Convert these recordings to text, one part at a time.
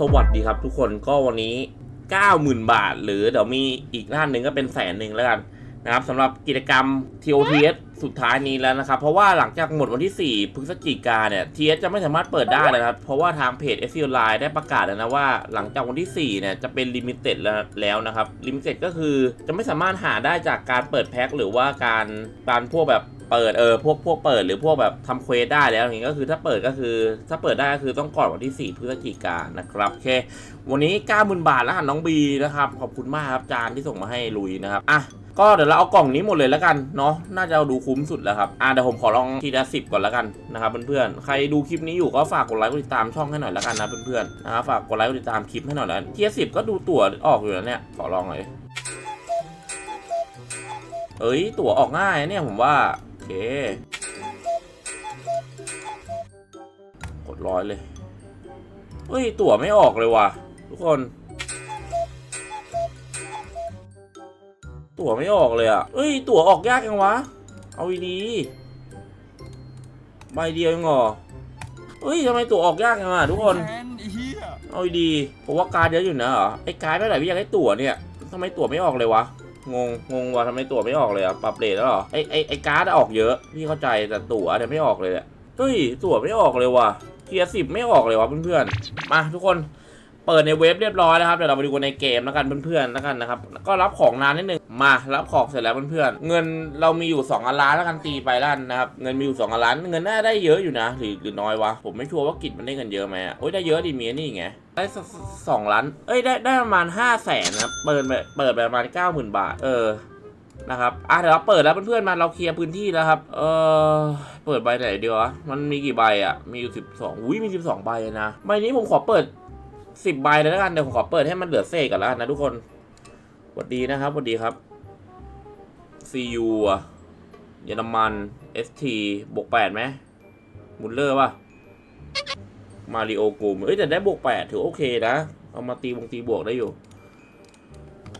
สวัสดีครับทุกคนก็วันนี้ 90,000 บาท หรือเดี๋ยวมีอีกด้านหนึ่งก็เป็นแสนหนึ่งแล้วกันนะครับสำหรับกิจกรรม TOTS สุดท้ายนี้แล้วนะครับ เพราะว่าหลังจากหมดวันที่ 4 พฤศจิกาเนี่ย TS จะไม่สามารถเปิดได้แล้วนะครับ เพราะว่าทางเพจ s อ Line ได้ประกาศแล้วนะว่าหลังจากวันที่ 4 เนี่ยจะเป็นลิมิเต็ดแล้วนะครับลิมิเต็ดก็คือจะไม่สามารถหาได้จากการเปิดแพ็คหรือว่าการการพวกแบบ เปิดเออพวกพวกเปิดหรือพวกแบบทำเควสได้แล้วอย่างงี้ก็คือถ้าเปิดก็คือ ถ้าเปิดได้ก็คือต้องก่อนวันที่ 4 พฤศจิกายนนะครับโอเค วันนี้ 90,000 บาทแล้วกันน้องบีนะครับขอบคุณมากครับจานที่ส่งมาให้ลุยนะครับอะก็เดี๋ยวเราเอากล่องนี้หมดเลยแล้วกันเนาะน่าจะเอาดูคุ้มสุดแล้วครับอะเดี๋ยวผมขอลองทีละสิบก่อนแล้วกันนะครับเพื่อนๆใครดูคลิปนี้อยู่ก็ฝากกดไลค์กดติดตามช่องให้หน่อยแล้วกันนะเพื่อนๆนะครับฝากกดไลค์กดติดตามคลิปให้หน่อยแล้วทีละสิบก็ดูตั๋วออกอยู่แล้วเนี่ยขอลองหน่อยเอ้ยตั๋วออกง่ายเนี่ยผมว่าโอ เคกดร้อยเลยเฮ้ย ตั๋วไม่ออกเลยว่ะ ทุกคน ตั๋วไม่ออกเลยอะเอ้ย ตั๋วออกยากยังวะ เอาดีๆใบเดียวเองเหรอเฮ้ยทำไมตั๋วออกยากยังอะทุกคนแทนไอ้เหี้ยเอาดีๆผมว่าการดเยอะอยู่นะเหรอไอ้การดไม่ไหนพี่อยากได้ตั๋วเนี่ยทำไมตั๋วไม่ออกเลยวะ งงงงว่ะทำไมตั๋วไม่ออกเลยอะปรับเรทแล้วหรอไอไอไอการ์ดออกเยอะพี่เข้าใจแต่ตั๋วเนี่ยไม่ออกเลยเนี่ยเฮ้ยตั๋วไม่ออกเลยว่ะเทียสิบไม่ออกเลยว่ะเพื่อนๆมาทุกคนเปิดในเว็บเรียบร้อยแล้วครับเดี๋ยวเราไปดูกันในเกมแล้วกันเพื่อนๆแล้วกันนะครับก็รับของนานนิดนึงมารับของเสร็จแล้วเพื่อนๆเงินเรามีอยู่2อันล้านแล้วกันตีไปล้วกันนะครับเงินมีอยู่2อันล้านเงินน่าได้เยอะอยู่นะหรือหรือน้อยวะผมไม่ชัวร์ว่ากิจมันได้เงินเยอะไหมอะโอ้ยได้เยอะดีมีอันนี่ไง ได้สสสองล้าน เอ้ยได้ได้ประมาณห้าแสนนะครับ เปิดไปเปิดไปประมาณเก้าหมื่นบาท เออ นะครับ อะเดี๋ยวเราเปิดแล้วเพื่อนๆมาเราเคลียร์พื้นที่แล้วครับ เออเปิดใบไหนดีวะ มันมีกี่ใบอะ มีอยู่สิบสองอุ้ยมีสิบสองใบนะ ใบนี้ผมขอเปิดสิบใบเลยแล้วกัน เดี๋ยวผมขอเปิดให้มันเหลือเศษกันแล้วกันนะทุกคนสวัสดีนะครับสวัสดีครับ CU อะเยอรมัน ST บวกแปดไหมมุลเลอร์ป่ะ มาริโอกลุ่มเอ้ยแต่ได้บวกแปดถือโอเคนะ เอามาตีวงตีบวกได้อยู่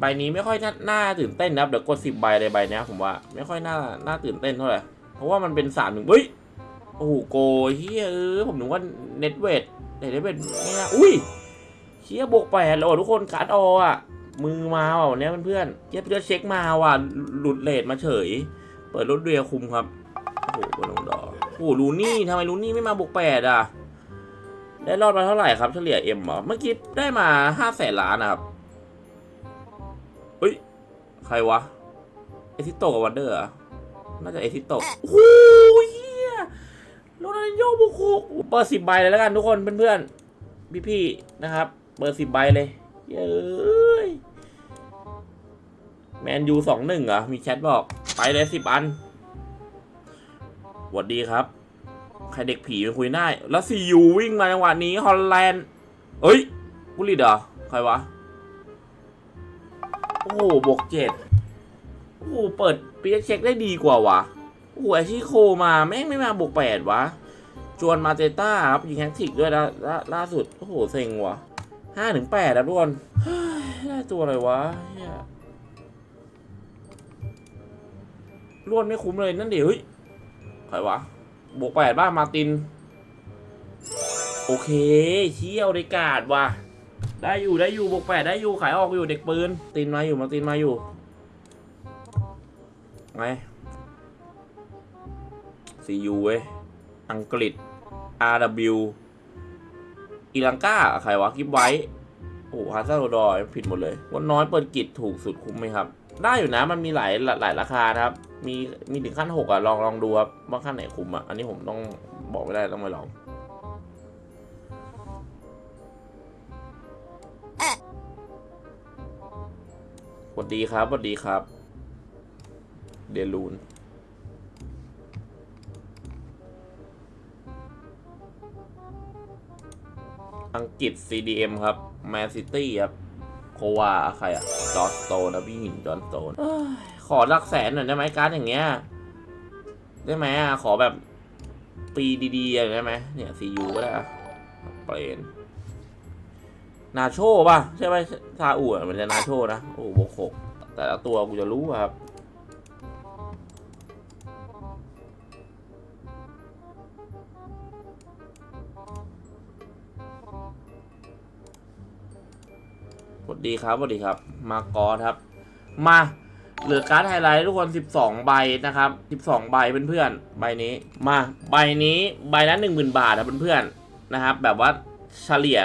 ใบนี้ไม่ค่อยน่านาตื่นเต้นนับเดี๋ยวกดสิบใบเลยใบนี้ผมว่า ไม่ค่อยน่าน่าตื่นเต้นเท่าไหร่ เพราะว่ามันเป็นสามหนึ่งเฮ้ย โอ้โหโกยเฮียเออผมนึกว่าเน็ตเวทเน็ตเวทนี่นะอุ้ยเฮียบวกแปดแล้วทุกคนการ์ดออะมือมาว่ะวันนี้ยเพื่อนๆเฮียเพื่อนเช็คมาว่ะหลุดเลทมาเฉย เปิดรถเรียคุมครับ โอ้โหบอลงดอโอ้โหลูนี่ทำไมลูนี่ไม่มาบวกแปดอะ ได้รอดมาเท่าไหร่ครับเฉลี่ยเอ็มเหรอเมื่อกี้ได้มาห้าแสนล้านนะครับเฮ้ย ใครวะ เอซิโตกับวันเดอร์อะน่าจะเอซิโตโอ้โหเฮียโรนัลโยบุกโคเปิดสิบใบเลยแล้วกันทุกคนเพื่อนๆพี่ๆนะครับ เปิดสิบใบเลย เย้ยแมนยูสองหนึ่งเหรอ มีแชทบอก ไปเลยสิบอันสวัสดีครับ ใครเด็กผีไปคุยได้ แล้วซียูวิ่งมาจังหวะนี้ฮอลแลนด์เอ้ยกุลิดเหรอใครวะ โอ้โหบวกเจ็ดโอ้โหเปิดปีเช็คได้ดีกว่าวะโอ้โหไอชิโคมาแม่งไม่มาบวกแปดวะ จวนมาเตต้าครับยิงแฮกติกด้วยนะล่าล่าสุด โอ้โหเซ็งวะห้าถึงแปดครับทุกคนฮ้ยได้ตัวอะไรวะเฮียรวดไม่คุ้มเลยนั่นดิเฮ้ยใครวะ บวกแปดบ้างมาติน โอเคเชี่ยวได้กาดว่ะ ได้อยู่ได้อยู่บวกแปดได้อยู่ขายออกอยู่เด็กปืน ตินมาอยู่มาตินมาอยู่ไงซียูเว้ยอังกฤษ RW อีลังกาใครวะกิฟไว้ โอ้ฮาร์ซาโรดอยผิดหมดเลย วันน้อยเปิดกิจถูกสุดคุ้มไหมครับ ได้อยู่นะ มันมีหลายหลายราคานะครับ มีมีถึงขั้นหกอะลองลองดูครับว่าขั้นไหนคุ้มอะ อันนี้ผมต้องบอกไม่ได้ต้องไปลองสวัสดีครับสวัสดีครับ เดลูนอังกฤษ CDM ครับแมนซิตี้ครับ โควาใครอะจอร์นสโตนนะพี่หินจอร์นสโตนขอหลักแสนหน่อยได้ไหมการ์ดอย่างเงี้ยได้ไหมอะขอแบบปีดีๆอะได้ไหมเนี่ยซียูก็ได้อะเปลนนาโชป่ะ ใช่ไหมซาอูอะมันจะนาโชนะ โอ้โหหกแต่ละตัวกูจะรู้ครับ วัสดีครับสวัสดีครับ มากอครับ มาเหลือการ์ดไฮไลท์ทุกคน 12 ใบนะครับ 12 ใบเพื่อนๆใบนี้มาใบนี้ใบละ10,000 บาทนะเพื่อนๆนะครับ แบบว่าเฉลี่ย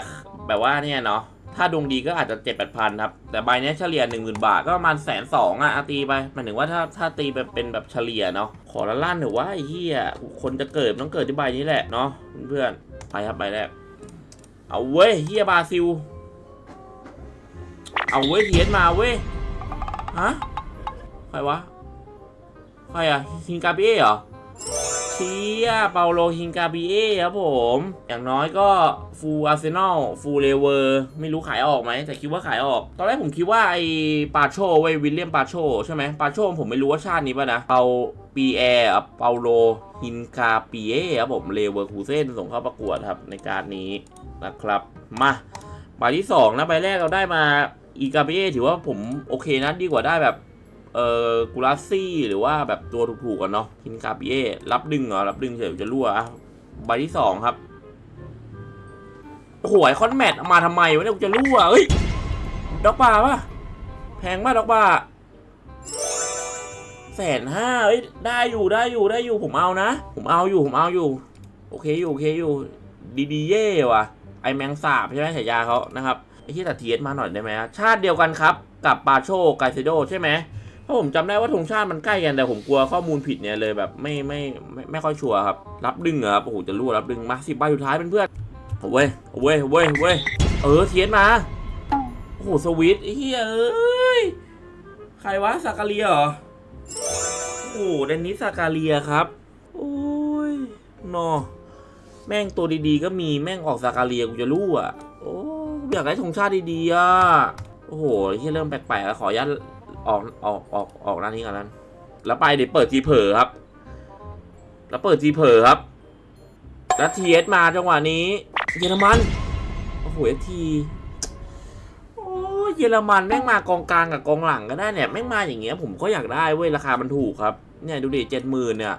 แบบว่าเนี่ยเนาะถ้าดวงดีก็อาจจะ7 8 0 0 0ครับ แต่ใบนี้เฉลี่ย10,000 บาทก็ประมาณแสนสองอะตีไปหมายถึงว่าถ้าถ้าตีไปเป็นแบบเฉลี่ยเนาะขอละล้านเถอว่าไอ้เหี้ยคนจะเกิดต้องเกิดที่ใบนี้แหละเนาะเพื่อนๆไปครับใบแรกเอาเว้ยเหี้ยบราซิล เอาเว้ยเทียนมาเว้ย ฮะ ใครวะ ใครอะฮิงกาบิเอเหรอเชียเปาโลฮิงกาบิเอครับผม อย่างน้อยก็ฟูอาร์เซนอลฟูเลเวอร์ไม่รู้ขายออกไหม แต่คิดว่าขายออก ตอนแรกผมคิดว่าไอ้ปาโชเว้ยวิลเลียมปาโชใช่ไหมปาโชผมไม่รู้ว่าชาตินี้ป่ะนะ เปาปีแอร์เปาโลฮินกาปิเอครับผมเลเวอร์คูเซนส่งเข้าประกวดครับในการนี้นะครับ มาใบที่สองนะใบแรกเราได้มา อีกาเบถือว่าผมโอเคนะดีกว่าได้แบบเอ่อกูราซี่หรือว่าแบบตัวถูกๆกันเนาะคินกาเบรับดึงเหรอรับดึงเฉยจะรั่วอะใบที่สองครับโอ้โหไอคอนแมทมาทำไมวะเนี่ยกูจะรั่วเฮ้ยดอกป่าปะแพงมากดอกป่าแสนห้าเอ้ยได้อยู่ได้อยู่ได้อยู่ผมเอานะ ผมเอาอยู่ผมเอาอยู่ โอเคอยู่โอเคอยู่ดีดีเย่ว่ะไอแมงสาบใช่ไหมฉายาเขานะครับ ไอ้ที่ตัดเทียสมาหน่อยได้ไหมชาติเดียวกันครับ กับปาโชไกเซโดใช่ไหมเพราะผมจำได้ว่าธงชาติมันใกล้กันแต่ผมกลัวข้อมูลผิดเนี่ยเลยแบบไม่ไม่ไม่ไม่ค่อยชัวร์ครับ รับดึงเหรอครับโอ้โหจะรู้รับดึงมาสิบใบสุดท้ายเพื่อนๆเอาเว้ยเอาเว้ยเอาเว้ยเอาเว้ยเออเทียสมาโอ้โหสวิตไอ้เฮียเอ้ยใครวะซากาเลียเหรอโอ้โหเดนนิสซากาเลียครับโอ้ยนอแม่งตัวดีๆก็มีแม่งออกซากาเลียกูจะรู้อะโอ้ อยากได้ธงชาติดีๆอะ โอ้โหที่เริ่มแปลกๆแล้วขออนุญาตออกออกออกออกร้านนี้ก่อนนั้น แล้วไปเดี๋ยวเปิดทีเผลอครับ แล้วเปิดทีเผลอครับ แล้วทีเอสมาจังหวะนี้ เยอรมัน โอ้โหเอทีโอ้เยอรมันแม่งมากองกลางกับกองหลังก็ได้เนี่ยแม่งมาอย่างเงี้ยผมก็อยากได้เว้ยราคามันถูกครับ เนี่ยดูดิเจ็ดหมื่นเนี่ย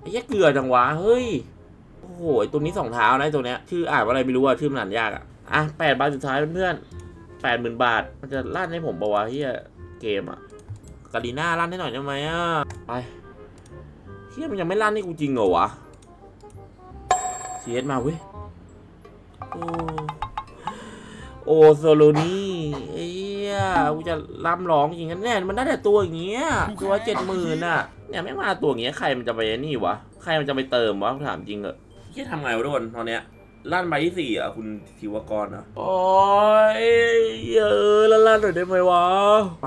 ไอ้แย่เกลือจังวะเฮ้ย โอ้โหตัวนี้สองเท้านะตัวเนี้ยชื่ออ่านว่าอะไรไม่รู้อะชื่อมันอ่านยากอะ อะแปดบาทสุดท้ายเพื่อนแปดหมื่นบาท มันจะลั่นให้ผมปะวะเฮียเกมอะกาลีน่าลั่นให้หน่อยได้ไหมอะ ไปเฮียมันยังไม่ลั่นให้กูจริงเหรอวะเชียมาเว้ย โอ้โอโซโลนี่เอ้ยกูจะร่ำร้องจริงกันแน่มันได้แต่ตัวอย่างเงี้ย ตัวเจ็ดหมื่นอะ เนี่ยไม่มาตัวอย่างเงี้ยใครมันจะไปนี่วะ ใครมันจะไปเติมวะถามจริงเหอะเฮียทำไงวะทุกคนตอนเนี้ย ลั่นใบที่สี่อะคุณธิวกรอะโอ้ยเออลั่นลั่นหน่อยได้ไหมวะ ไป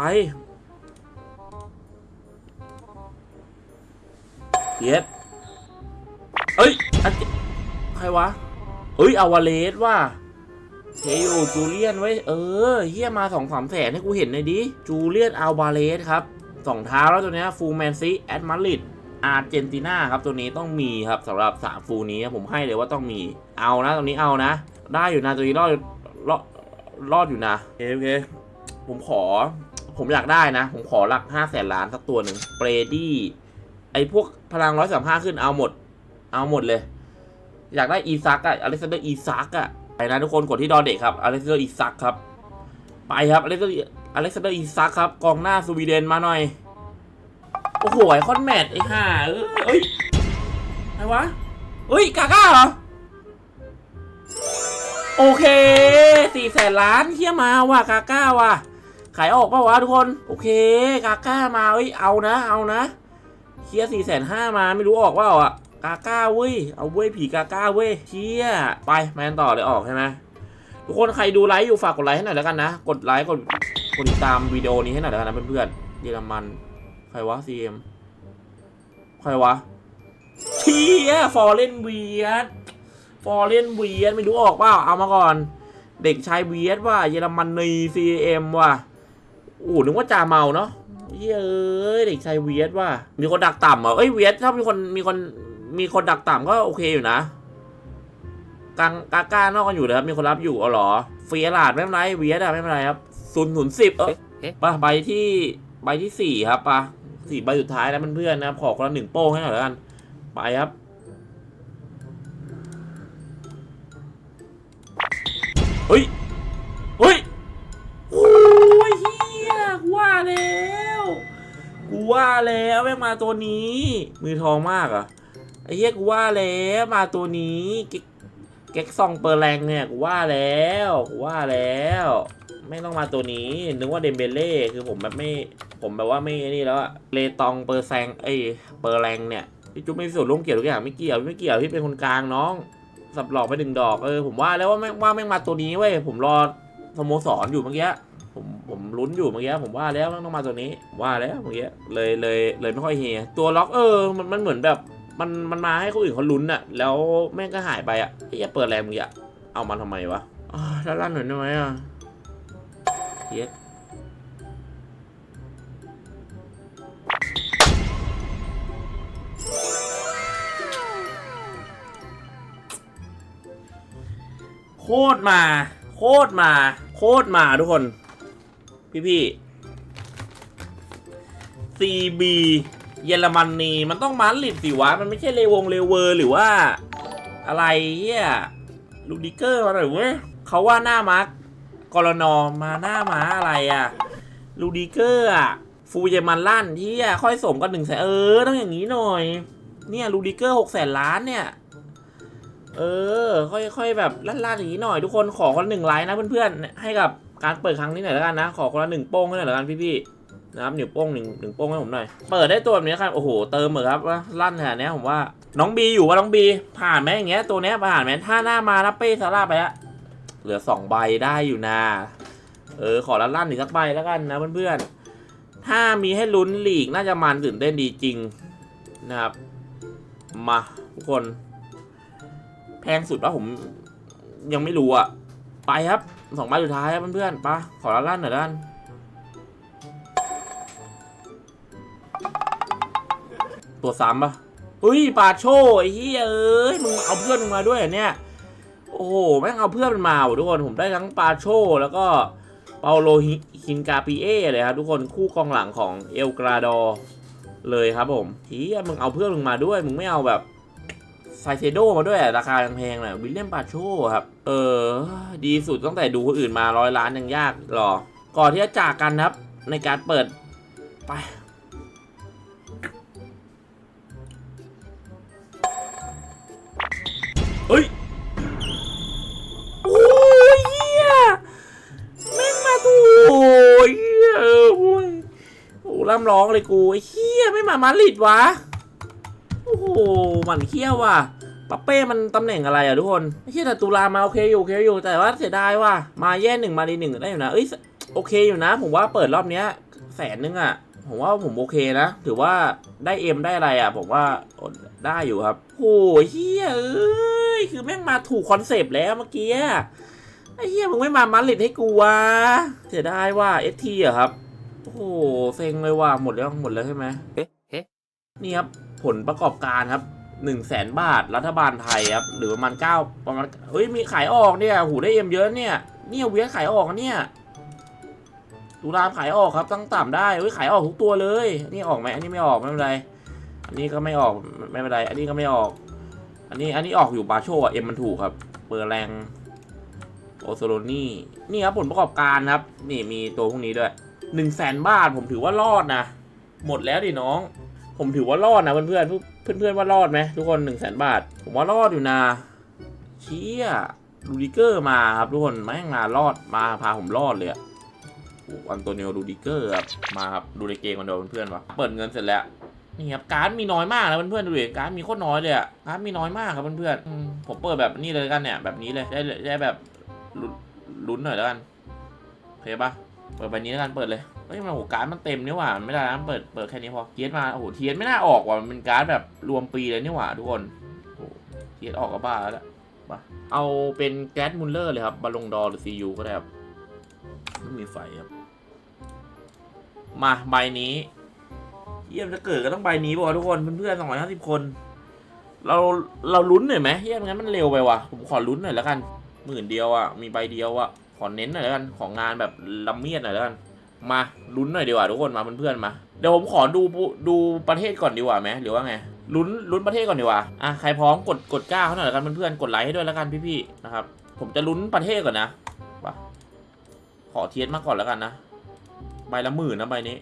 เย็ดเอ้ยอันใครวะเอ้ย อาวาเลสว่ะเฮโอจูเลียนไว้เออเฮียมาสองสามแสนให้กูเห็นหน่อยดิ จูเลียนอัลวาเลสครับสองเท้าแล้วตัวเนี้ยฟูแมนซีแอดมาริด อาร์เจนตินาครับตัวนี้ต้องมีครับสำหรับสามฟูนี้ผมให้เลยว่าต้องมีเอานะตรงนี้เอานะ ได้อยู่นะตัวนี้รอดรอดรอดอยู่นะโอเคโอเคผมขอ ผมอยากได้นะ ผมขอหลักห้าแสนล้านสักตัวหนึ่งเบรดี้ไอพวกพลังร้อยสามห้าขึ้นเอาหมด เอาหมดเลย อยากได้อีซักอะอเล็กซานเดอร์อีซักอะไปนะทุกคนกดที่ดอเด็กครับอเล็กซานเดอร์อีซักครับไปครับอเล็กซานเดอร์อเล็กซานเดอร์อีซักครับกองหน้าสวีเดนมาหน่อย อ้โหไอคอนแมทไอ้ห่าเอ้ยอะไรวะเฮ้ยกาก้าเหรอ โอเคสี่แสนล้านเฮียมาว่ะกาก้าว่ะ ขายออกป่าวะทุกคน โอเคกาก้ามาเอ้ยเอานะ เอานะเฮียสี่แสนห้ามาไม่รู้ออกเปล่าอะกาก้าเว้ย เอาเว้ยผีกาก้าเว้ยเฮียไปแมนต่อเลยออกใช่ไหมทุกคนใครดูไลฟ์อยู่ฝากกดไลค์ให้หน่อยแล้วกันนะ กดไลค์กดกดติดตามวิดีโอนี้ให้หน่อยแล้วกันนะเพื่อนๆเยอรมัน ครวะ CM ใครวะเชียฟอร์เรนเวียดฟอร์เรนเวียดไม่รู้ออกเปล่าเอามาก่อน เด็กชายเวียดว่าเยอรมนี CM ว่ะโอ้นึกว่าจ่าเมาเนาะเฮ้ยเอ้ยเด็กชายเวียดว่า มีคนดักต่ำเหรอเอ้ยเวียดถ้ามีคนมีคนมีคนดักต่ำก็โอเคอยู่นะกลางกาก้านอกกันอยู่เลยครับมีคนรับอยู่เอาเหรอเฟียลาดไม่เป็นไรเวียดอะไม่เป็นไรครับศูนย์ศูนย์สิบเออเอ๊ะป่ะใบที่ใบที่สี่ครับป่ะ สี่ใบสุดท้ายแล้วเพื่อนๆนะครับขอคนละหนึ่งโป้งให้หน่อยแล้วกัน ไปครับเฮ้ยเฮ้ยโอ้ยเฮียกูว่าแล้วกูว่าแล้วไม่มาตัวนี้ มือทองมากอะไอ้เฮียกูว่าแล้วมาตัวนี้เก๊กซองเปอร์แรงเนี่ยกูว่าแล้วกูว่าแล้ว ไม่ต้องมาตัวนี้ นึกว่าเดมเบเล่คือผมแบบไม่ผมแบบว่าไม่นี่แล้วอะเลตองเปอร์แซงเอ้ยเปอร์แรงเนี่ยพี่จุ๊บไม่ส่วนร่วมเกี่ยวทุกอย่างไม่เกี่ยวไม่เกี่ยวพี่เป็นคนกลางน้อง สับหลอกไปหนึ่งดอกเออผมว่าแล้วว่าแม่งว่าแม่งมาตัวนี้เว้ยผมรอสโมสรอยู่เมื่อกี้ผมผมลุ้นอยู่เมื่อกี้ผมว่าแล้วต้องมาตัวนี้ว่าแล้วเมื่อกี้เลยเลยเลยไม่ค่อยเฮตัวล็อกเออมันมันเหมือนแบบมันมันมาให้คนอื่นเขาลุ้นอะแล้วแม่งก็หายไปอะไอ้เหี้ยเปิดแรงมึงอะเอามันทำไมวะอ่าด้านล่าหน่อยได้ไหมอะ เย็ดโคตรมา โคตรมา โคตรมาทุกคน พี่พี่ CB เยอรมนีมันต้องมาดริดสิวะ มันไม่ใช่เลวงเลเวอร์หรือว่า อะไรเฮียลูดิเกอร์มาหน่อยเว้ยเขาว่าหน้ามาร์ก กรนอมาหน้ามาอะไรอะลูดิเกอร์อะฟูเยมันลั่นที่ค่อยสมกันหนึ่งแสนเออต้องอย่างนี้หน่อย เนี่ยลูดิเกอร์หกแสนล้านเนี่ย เออ ค่อยๆแบบลั่นๆอย่างนี้หน่อยทุกคนขอคนละหนึ่งไลค์นะเพื่อนๆให้กับการเปิดครั้งนี้หน่อยแล้วกันนะ ขอคนละหนึ่งโป้งให้หน่อยแล้วกันพี่ๆนะครับหนึ่งโป้งหนึ่งหนึ่งโป้งให้ผมหน่อยเปิดได้ตัวแบบนี้ครับโอ้โหเติมเหมือนครับว่าลั่นขนาดนี้ผมว่า น้องบีอยู่ว่าน้องบีผ่านไหมอย่างเงี้ยตัวเนี้ยผ่านไหมถ้าหน้ามาแล้วเป้ซาร่าไปละ เหลือสองใบได้อยู่นะ เออ ขอละลั่นอีกสักใบแล้วกันนะเพื่อนๆ ถ้ามีให้ลุ้นหลีกน่าจะมันตื่นเต้นดีจริงนะครับ มาทุกคน แพงสุดว่าผมยังไม่รู้อะไปครับสองใบสุดท้ายครับเพื่อนๆปะขอละลั่นหน่อยละกันตัวซ้ำปะเฮ้ยปาโชไอ้เหี้ยเอ้ยมึงเอาเพื่อนมึงมาด้วยเนี่ย โอ้โห แม่งเอาเพื่อนมันมาว่ะทุกคน ผมได้ทั้งปาโชแล้วก็เปาโลฮินกาปิเอเลยครับทุกคน คู่กองหลังของเอลกราดอเลยครับผมเฮีมึงเอาเพื่อนมึงมาด้วย มึงไม่เอาแบบไซเซโดมาด้วย ราคาแพงๆหน่อยวิลเลียมปาโชครับ เออ ดีสุดตั้งแต่ดูคนอื่นมาร้อยล้านยังยากหรอ ก่อนที่จะจากกันครับ ในการเปิดไป ร่ำร้องเลยกูไอ้เฮียไม่มามาดริดวะ โอ้โหหมันเขี้ยวว่ะปัปเป้มันตำแหน่งอะไรอะทุกคนไม่ใช่แต่ตุลามาโอเคอยู่โอเคอยู่แต่ว่าเสียดายว่ะมาแย่หนึ่งมาดีหนึ่งได้อยู่นะเอ้ยโอเคอยู่นะ ผมว่าเปิดรอบเนี้ยแสนนึงอะผมว่าผมโอเคนะ ถือว่าได้เอ็มได้อะไรอะผมว่าได้อยู่ครับโอ้ยเฮียเอ้ยคือแม่งมาถูกคอนเซปต์แล้วเมื่อกี้ไอ้เฮียมึงไม่มามาดริดให้กูวะเสียดายว่าเอสทีอะครับ โอ้โหเซ็งเลยว่ะหมดแล้วหมดแล้วใช่ไหมเอ๊ะเอ๊ะนี่ครับผลประกอบการครับหนึ่งแสนบาทรัฐบาลไทยครับหรือประมาณเก้าประมาณเฮ้ยมีขายออกเนี่ยหูได้เอ็มเยอะเนี่ยเนี่ยเวียขายออกนะเนี่ยตุลามขายออกครับตั้งต่ำได้เฮ้ยขายออกทุกตัวเลยนี่ออกไหมอันนี้ไม่ออกไม่เป็นไรอันนี้ก็ไม่ออกไม่เป็นไร อันนี้ก็ไม่ออก อันนี้อันนี้ออกอยู่บาโชอะเอ็มมันถูกครับเปอร์แรงโอโซโลนี่นี่ครับผลประกอบการครับ นี่มีตัวพวกนี้ด้วย หนึ่งแสนบาทผมถือว่ารอดนะ หมดแล้วดิน้อง ผมถือว่ารอดนะเพื่อนๆเพื่อนเพื่อนๆว่ารอดไหมทุกคนหนึ่งแสนบาท ผมว่ารอดอยู่นะเชี่ยลูดิเกอร์มาครับทุกคนแม่งมารอดมาพาผมรอดเลยอะอ้อันโตนิโอลูดิเกอร์ครับมาครับดูในเกมกันเดียวเพื่อนๆวะเปิดเงินเสร็จแล้วนี่ครับการ์ดมีน้อยมากนะเพื่อนๆดูดิการ์ดมีโคตรน้อยเลยอะการ์ดมีน้อยมากครับเพื่อนๆอืมผมเปิดแบบนี้เลยกันเนี่ยแบบนี้เลยได้ได้แบบลุ้นลุ้นหน่อยแล้วกันโอเคปะ เปิดใบนี้แล้วกันเปิดเลยเฮ้ยมันโหการ์ดมันเต็มนี่หว่าไม่ได้นะเปิดเปิดแค่นี้พอเทียสมาโอ้โหเทียสไม่น่าออกว่ะมันเป็นการ์ดแบบรวมปีเลยนี่หว่าทุกคนโอ้โหเทียสออกก็บ้าแล้วแหละเอาเป็นแก๊สมุลเลอร์เลยครับบอลงดอร์หรือซียูก็ได้ครับไม่มีไฟครับมาใบนี้ เยี่ยมจะเกิดก็ต้องใบนี้ป่ะวะทุกคนเพื่อนๆสองร้อยห้าสิบคน เราเราลุ้นหน่อยไหมเยี่ยมงั้นมันเร็วไปว่ะผมขอลุ้นหน่อยแล้วกันหมื่นเดียวอะมีใบเดียวอะ ขอเน้นหน่อยแล้วกันของงานแบบละเมียดหน่อยแล้วกันมาลุ้นหน่อยดีกว่าทุกคนมาเพื่อนๆมาเดี๋ยวผมขอดูดูประเทศก่อนดีกว่าไหมหรือว่าไงลุ้นลุ้นประเทศก่อนดีกว่าอะใครพร้อมกดกดก้าเขาหน่อยแล้วกันเพื่อนๆกดไลค์ให้ด้วยแล้วกันพี่ๆนะครับผมจะลุ้นประเทศก่อนนะมาขอเทียสมาก่อนแล้วกันนะใบละหมื่นนะใบนี้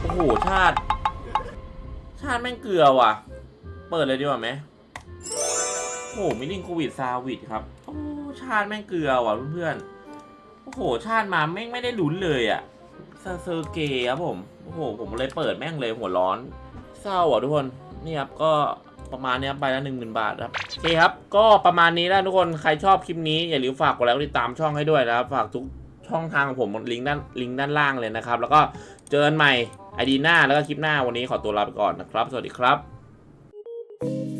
โอ้โหชาติ ชาติแม่งเกลือว่ะ เปิดเลยดีกว่าไหม โอ้โหมิลิงโควิดซาวิดครับ โอ้ ชาติแม่งเกลือว่ะเพื่อนๆ โอ้โห ชาติมาแม่งไม่ได้ลุ้นเลยอะซาเซอร์เกย์ครับผม โอ้โห ผมเลยเปิดแม่งเลยหัวร้อน เศร้าอะทุกคน นี่ครับ ก็ประมาณนี้ยครับใบละหนึ่งหมื่นบาทครับโอเคครับ ก็ประมาณนี้แล้วทุกคน ใครชอบคลิปนี้ อย่าลืมฝากกดไลค์กดติดตามช่องให้ด้วยนะครับ ฝากทุกช่องทางของผมลิงก์ด้านลิงก์ด้านล่างเลยนะครับ แล้วก็เจอกันใหม่ไอดีหน้าแล้วก็คลิปหน้าวันนี้ขอตัวลาไปก่อนนะครับ สวัสดีครับ